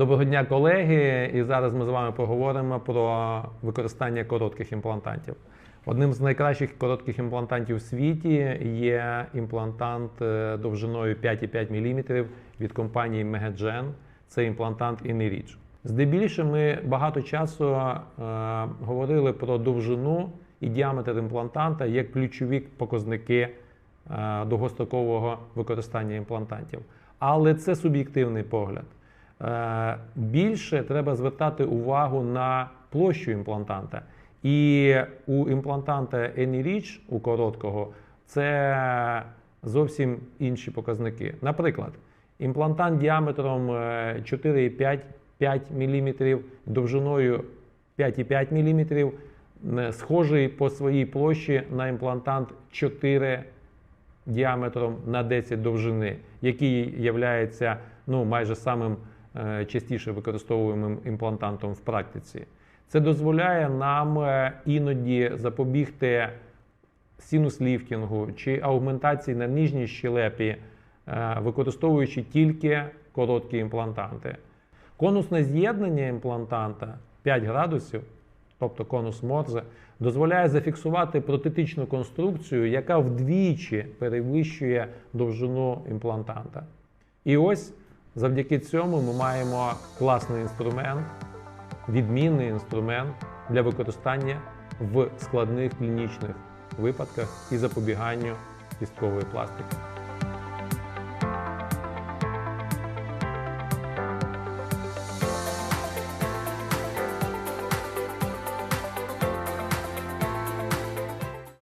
Доброго дня, колеги! І зараз ми з вами поговоримо про використання коротких імплантантів. Одним з найкращих коротких імплантантів в світі є імплантант е, довжиною 5,5 мм від компанії Megagen. Це імплантант InReach. Здебільше ми багато часу е, говорили про довжину і діаметр імплантанта як ключові показники е, довгострокового використання імплантантів. Але це суб'єктивний погляд. Е, Більше треба звертати увагу на площу імплантанта. І у імплантанта AnyReach, у короткого, це зовсім інші показники. Наприклад, імплантант діаметром е, 4,5 мм, довжиною 5,5 мм, е, схожий по своїй площі на імплантант 4 діаметром на 10 довжини, який є ну, майже самим е, частіше використовуємим імплантантом в практиці. Це дозволяє нам е, іноді запобігти синус-ліфтінгу чи аугментації на нижній щелепі, е, використовуючи тільки короткі імплантанти. Конусне з'єднання імплантанта 5 градусів, тобто конус Морзе, дозволяє зафіксувати протетичну конструкцію, яка вдвічі перевищує довжину імплантанта. І ось завдяки цьому ми маємо класний інструмент, відмінний інструмент для використання в складних клінічних випадках і запобіганню кісткової пластики.